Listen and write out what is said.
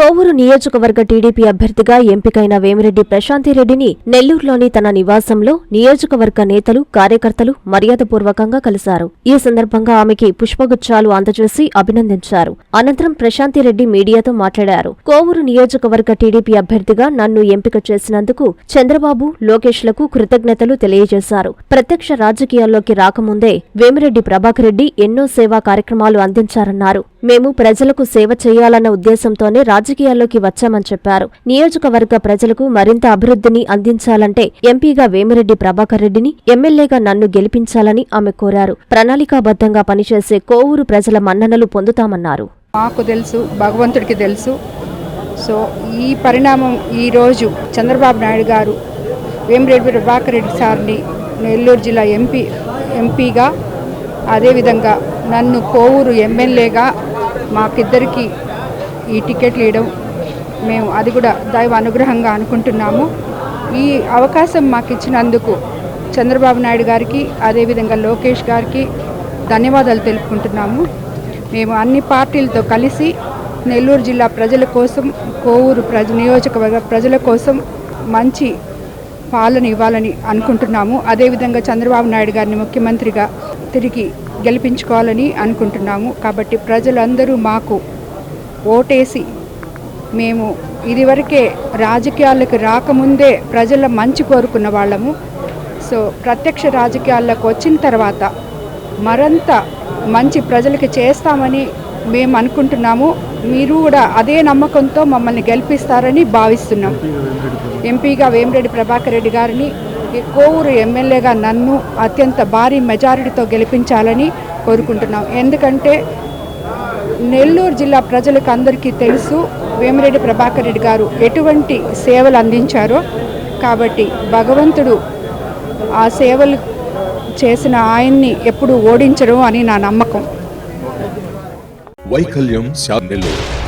కోవూరు నియోజకవర్గ టీడీపీ అభ్యర్థిగా ఎంపికైన వేమిరెడ్డి ప్రశాంతిరెడ్డిని నెల్లూరులోని తన నివాసంలో నియోజకవర్గ నేతలు కార్యకర్తలు మర్యాదపూర్వకంగా కలిశారు. ఈ సందర్భంగా ఆమెకి పుష్పగుచ్చాలు అందజేసి అభినందించారు. అనంతరం ప్రశాంతిరెడ్డి మీడియాతో మాట్లాడారు. కోవూరు నియోజకవర్గ టీడీపీ అభ్యర్థిగా నన్ను ఎంపిక చేసినందుకు చంద్రబాబు లోకేష్లకు కృతజ్ఞతలు తెలియజేశారు. ప్రత్యక్ష రాజకీయాల్లోకి రాకముందే వేమిరెడ్డి ప్రభాకర్ రెడ్డి ఎన్నో సేవా కార్యక్రమాలు అందించారన్నారు. మేము ప్రజలకు సేవ చేయాలన్న ఉద్దేశంతోనే రాజకీయాల్లోకి వచ్చామని చెప్పారు. నియోజకవర్గ ప్రజలకు మరింత అభివృద్ధిని అందించాలంటే ఎంపీగా వేమిరెడ్డి ప్రభాకర్ రెడ్డిని ఎమ్మెల్యేగా నన్ను గెలిపించాలని ఆమె కోరారు. ప్రణాళికాబద్ధంగా పనిచేసే కోవూరు ప్రజల మన్ననలు పొందుతామన్నారు. మాకు తెలుసు భగవంతుడికి తెలుసు. సో ఈ పరిణామం ఈరోజు చంద్రబాబు నాయుడు గారు వేమిరెడ్డి ప్రభాకర్ రెడ్డి సార్ని నెల్లూరు జిల్లా ఎంపీ ఎంపీగా అదేవిధంగా నన్ను కోవూరు ఎమ్మెల్యేగా మాకిద్దరికి ఈ టికెట్లు ఇవ్వడం మేము అది కూడా దైవ అనుగ్రహంగా అనుకుంటున్నాము. ఈ అవకాశం మాకు ఇచ్చినందుకు చంద్రబాబు నాయుడు గారికి అదేవిధంగా లోకేష్ గారికి ధన్యవాదాలు తెలుపుకుంటున్నాము. మేము అన్ని పార్టీలతో కలిసి నెల్లూరు జిల్లా ప్రజల కోసం కోవూరు ప్రజ నియోజకవర్గ ప్రజల కోసం మంచి పాలన ఇవ్వాలని అనుకుంటున్నాము. అదేవిధంగా చంద్రబాబు నాయుడు గారిని ముఖ్యమంత్రిగా తిరిగి గెలిపించుకోవాలని అనుకుంటున్నాము. కాబట్టి ప్రజలందరూ మాకు ఓటేసి మేము ఇదివరకే రాజకీయాలకు రాకముందే ప్రజల మంచి కోరుకున్న వాళ్ళము. సో ప్రత్యక్ష రాజకీయాల్లోకి వచ్చిన తర్వాత మరంత మంచి ప్రజలకి చేస్తామని మేము అనుకుంటున్నాము. మీరు కూడా అదే నమ్మకంతో మమ్మల్ని గెలిపిస్తారని భావిస్తున్నాం. ఎంపీగా వేమిరెడ్డి ప్రభాకర్ రెడ్డి గారిని కోవూరు ఎమ్మెల్యేగా నన్ను అత్యంత భారీ మెజారిటీతో గెలిపించాలని కోరుకుంటున్నాం. ఎందుకంటే నెల్లూరు జిల్లా ప్రజలకు అందరికీ తెలుసు వేమిరెడ్డి ప్రభాకర్ రెడ్డి గారు ఎటువంటి సేవలు అందించారో. కాబట్టి భగవంతుడు ఆ సేవలు చేసిన ఆయన్ని ఎప్పుడు ఓడించరు అని నా నమ్మకం. వైకల్యం శాంతిలో.